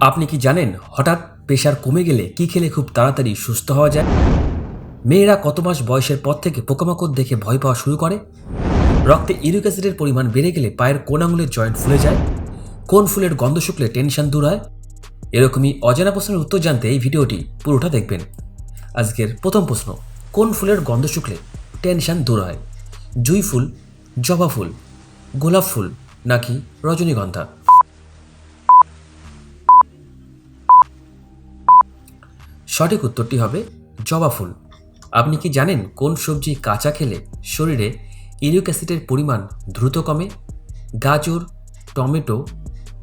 আপনি কি জানেন, হঠাৎ প্রেশার কমে গেলে কি খেলে খুব তাড়াতাড়ি সুস্থ হওয়া যায়? মেয়েরা কত মাস বয়সের পর থেকে পোকামাকড় দেখে ভয় পাওয়া শুরু করে? রক্তে ইউরিক অ্যাসিডের পরিমাণ বেড়ে গেলে পায়ের কোন আঙুলের জয়েন্ট ফুলে যায়? কোন ফুলের গন্ধ শুকলে টেনশন দূর হয়? এরকমই অজানা প্রশ্নের উত্তর জানতে এই ভিডিওটি পুরোটা দেখবেন। আজকের প্রথম প্রশ্ন, কোন ফুলের গন্ধ শুকলে টেনশন দূর হয়? জুই ফুল, জবা ফুল, গোলাপ ফুল নাকি রজনীগন্ধা? সঠিক উত্তরটি হবে জবা ফুল। আপনি কি জানেন কোন সবজি কাঁচা খেলে শরীরে ইউরিক অ্যাসিডের পরিমাণ দ্রুত কমে? গাজর, টমেটো,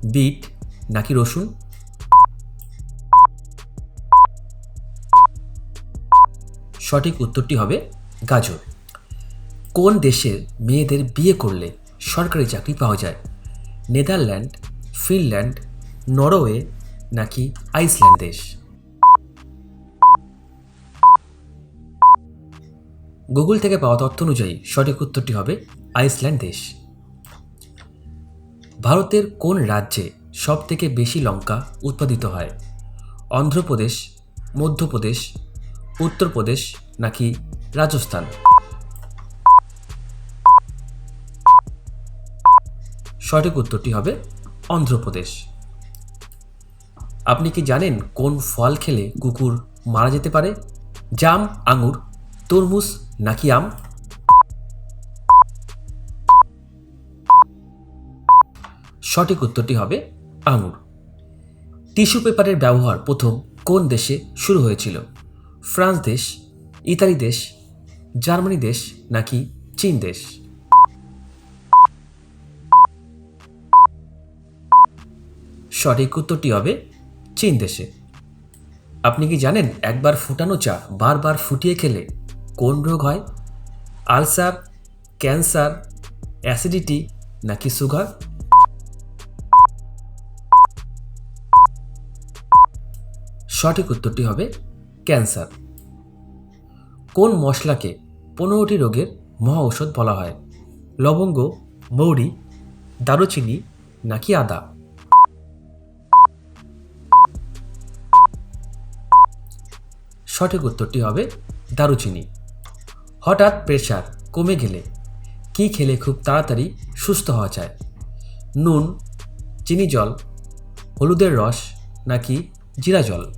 বিট নাকি রসুন? সঠিক উত্তরটি হবে গাজর। কোন দেশের মেয়েদের বিয়ে করলে সরকারি চাকরি পাওয়া যায়? নেদারল্যান্ড, ফিনল্যান্ড, নরওয়ে নাকি আইসল্যান্ড দেশ? গুগল থেকে পাওয়া তথ্য অনুযায়ী সঠিক উত্তরটি হবে আইসল্যান্ড দেশ। ভারতের কোন রাজ্যে সবথেকে বেশি লঙ্কা উৎপাদিত হয়? অন্ধ্রপ্রদেশ, মধ্যপ্রদেশ, উত্তরপ্রদেশ নাকি রাজস্থান? সঠিক উত্তরটি হবে অন্ধ্রপ্রদেশ। আপনি কি জানেন কোন ফল খেলে কুকুর মারা যেতে পারে? জাম, আঙুর তরমুজ নাকি আম? সঠিক উত্তরটি হবে আঙুর। টিস্যু পেপারের ব্যবহার প্রথম কোন দেশে শুরু হয়েছিল? ফ্রান্স দেশ, ইতালি দেশ, জার্মানি দেশ নাকি চীন দেশ? সঠিক উত্তরটি হবে চীন দেশে। আপনি কি জানেন একবার ফুটানো চা বারবার ফুটিয়ে খেলে কোন রোগ হয়? আলসার, ক্যান্সার, অ্যাসিডিটি নাকি সুগার? সঠিক উত্তরটি হবে ক্যান্সার। কোন মশলাকে পনেরোটি রোগের মহা ঔষধ বলা হয়? লবঙ্গ, মৌরি, দারুচিনি নাকি আদা? সঠিক উত্তরটি হবে দারুচিনি। হঠাৎ প্রেশার কমে গেলে কি খেলে খুব তাড়াতাড়ি সুস্থ হওয়া যায়? নুন, চিনি জল, হলুদের রস নাকি জিরা জল?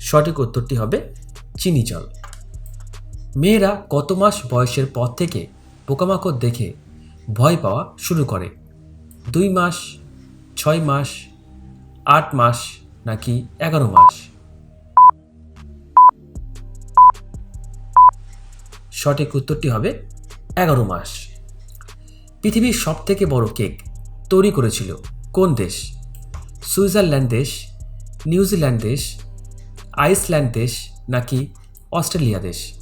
সঠিক উত্তরটি হবে চিনি জল। মেয়েরা কত মাস বয়সের পর থেকে পোকামাকড় দেখে ভয় পাওয়া শুরু করে? দুই মাস, ছয় মাস, আট মাস নাকি এগারো মাস? সঠিক উত্তরটি হবে এগারো মাস। পৃথিবীর সব থেকে বড় কেক তৈরি করেছিল কোন দেশ? সুইজারল্যান্ড দেশ, নিউজিল্যান্ড দেশ, আইসল্যান্ড দেশ নাকি অস্ট্রেলিয়া দেশ?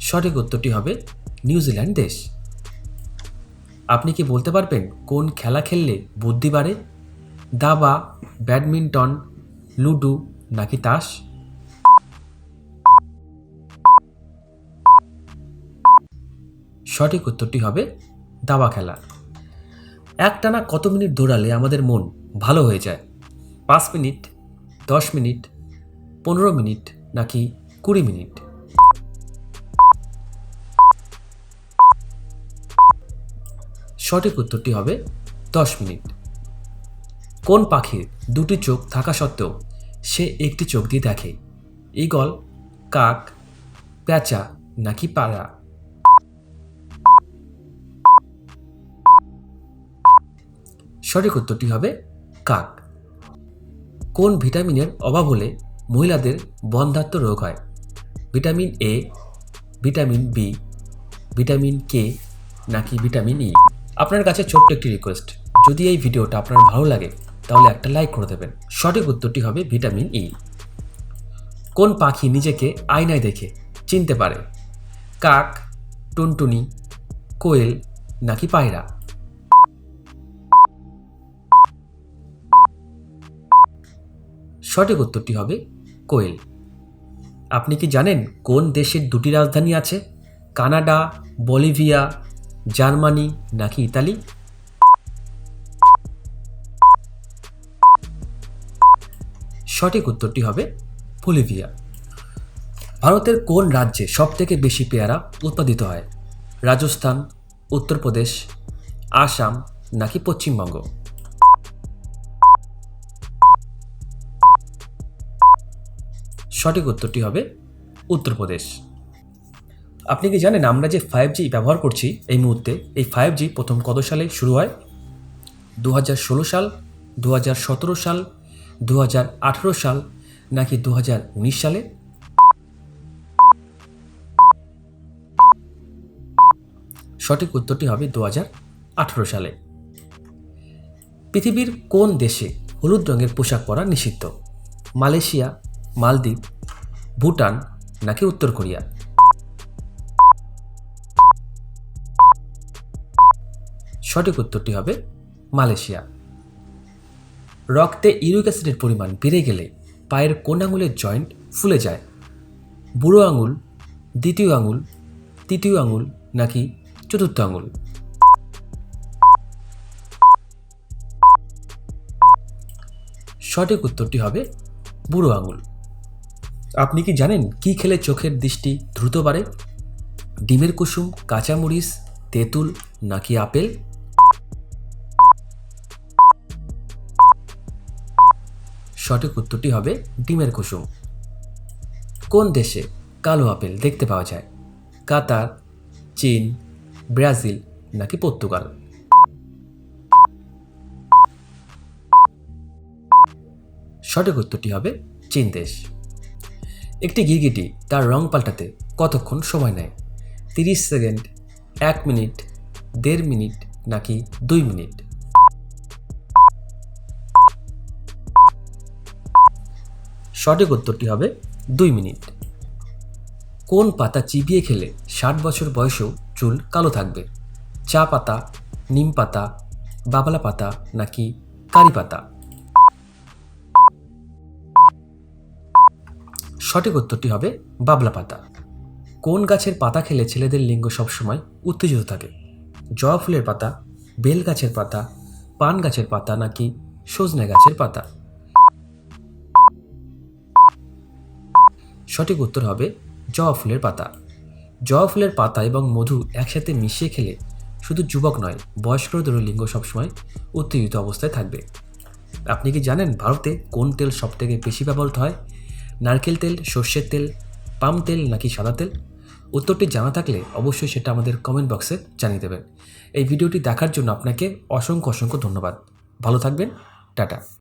সঠিক উত্তরটি হবে নিউজিল্যান্ড দেশ। আপনি কি বলতে পারবেন কোন খেলা খেললে বুদ্ধি বাড়ে? দাবা, ব্যাডমিন্টন, লুডো নাকি তাস? সঠিক উত্তরটি হবে দাবা খেলা। একটানা কত মিনিট দৌড়ালে আমাদের মন ভালো হয়ে যায়? পাঁচ মিনিট, দশ মিনিট, পনেরো মিনিট নাকি কুড়ি মিনিট? সঠিক উত্তরটি হবে দশ মিনিট। কোন পাখির দুটি চোখ থাকা সত্ত্বেও সে একটি চোখ দিয়ে দেখে? ঈগল, কাক পেঁচা নাকি পাড়া? সঠিক উত্তরটি হবে কাক। কোন ভিটামিনের অভাব হলে মহিলাদের বন্ধাত্ম রোগ হয়? Vitamin A, vitamin B, vitamin K নাকি ভিটামিন ই? আপনার কাছে ছোট্ট একটি রিকোয়েস্ট যদি এই ভিডিওটা আপনার ভালো লাগে, তাহলে একটা লাইক করে দেবেন। সঠিক উত্তরটি হবে ভিটামিন ই কোন পাখি নিজেকে আয়নায় দেখে, চিনতে পারে? কাক, টুনটুনি, কোয়েল, নাকি পায়রা? সঠিক উত্তরটি হবে কোয়েল। আপনি কি জানেন কোন দেশের দুটি রাজধানী আছে? কানাডা, বলিভিয়া জার্মানি নাকি ইতালি? সঠিক উত্তরটি হবে বলিভিয়া। ভারতের কোন রাজ্যে সবথেকে বেশি পেয়ারা উৎপাদিত হয়? রাজস্থান, উত্তরপ্রদেশ, আসাম নাকি পশ্চিমবঙ্গ? সঠিক উত্তরটি হবে উত্তরপ্রদেশ। আপনি কি জানেন আমরা যে ফাইভ জি ব্যবহার করছি এই মুহূর্তে, এই ফাইভ জি প্রথম কত সালে শুরু হয়? দু হাজার ষোলো সাল দু হাজার সতেরো সাল দু হাজার আঠেরো সাল, নাকি দু হাজার উনিশ সালে? সঠিক উত্তরটি হবে দু হাজার আঠেরো সালে। পৃথিবীর কোন দেশে হলুদ রঙের পোশাক পরা নিষিদ্ধ? মালয়েশিয়া, মালদ্বীপ, ভুটান, নাকি উত্তর কোরিয়া? সঠিক উত্তরটি হবে মালয়েশিয়া। রক্তে ইউরিক অ্যাসিডের পরিমাণ বেড়ে গেলে পায়ের কোন আঙুলের জয়েন্ট ফুলে যায়? বুড়ো আঙুল, দ্বিতীয় আঙুল, তৃতীয় আঙুল নাকি চতুর্থ আঙুল? সঠিক উত্তরটি হবে বুড়ো আঙুল। আপনি কি জানেন কি খেলে চোখের দৃষ্টি দ্রুত বাড়ে? ডিমের কুসুম, কাঁচামরিচ, তেঁতুল নাকি আপেল? সঠিক উত্তরটি হবে ডিমের কুসুম। কোন দেশে কালো আপেল দেখতে পাওয়া যায়? কাতার, চীন, ব্রাজিল নাকি পর্তুগাল? সঠিক উত্তরটি হবে চীন দেশ। একটি গিরগিটি তার রং পাল্টাতে কতক্ষণ সময় নেয়? তিরিশ সেকেন্ড, এক মিনিট, দেড় মিনিট নাকি দুই মিনিট? সঠিক উত্তরটি হবে দুই মিনিট। কোন পাতা চিবিয়ে খেলে ষাট বছর বয়সেও চুল কালো থাকবে? চা পাতা, নিম পাতা, বাবলা পাতা নাকি কারি পাতা? সঠিক উত্তরটি হবে বাবলা পাতা। কোন গাছের পাতা খেলে ছেলেদের লিঙ্গ সবসময় উত্তেজিত থাকে? জবা ফুলের পাতা, বেল গাছের পাতা, পান গাছের পাতা নাকি সজনে গাছের পাতা? সঠিক উত্তর হবে জবা ফুলের পাতা। জবা ফুলের পাতা এবং মধু একসাথে মিশিয়ে খেলে শুধু যুবক নয় বয়স্কদেরও লিঙ্গ সবসময় উত্তেজিত অবস্থায় থাকবে। আপনি কি জানেন ভারতে কোন তেল সবথেকে বেশি ব্যবহৃত হয়? নারকেল তেল, সর্ষের তেল, পাম তেল নাকি সাদা তেল? উত্তরটি জানা থাকলে অবশ্যই সেটা আমাদের কমেন্ট বক্সে জানিয়ে দেবেন। এই ভিডিওটি দেখার জন্য আপনাকে অসংখ্য অসংখ্য ধন্যবাদ। ভালো থাকবেন, টাটা।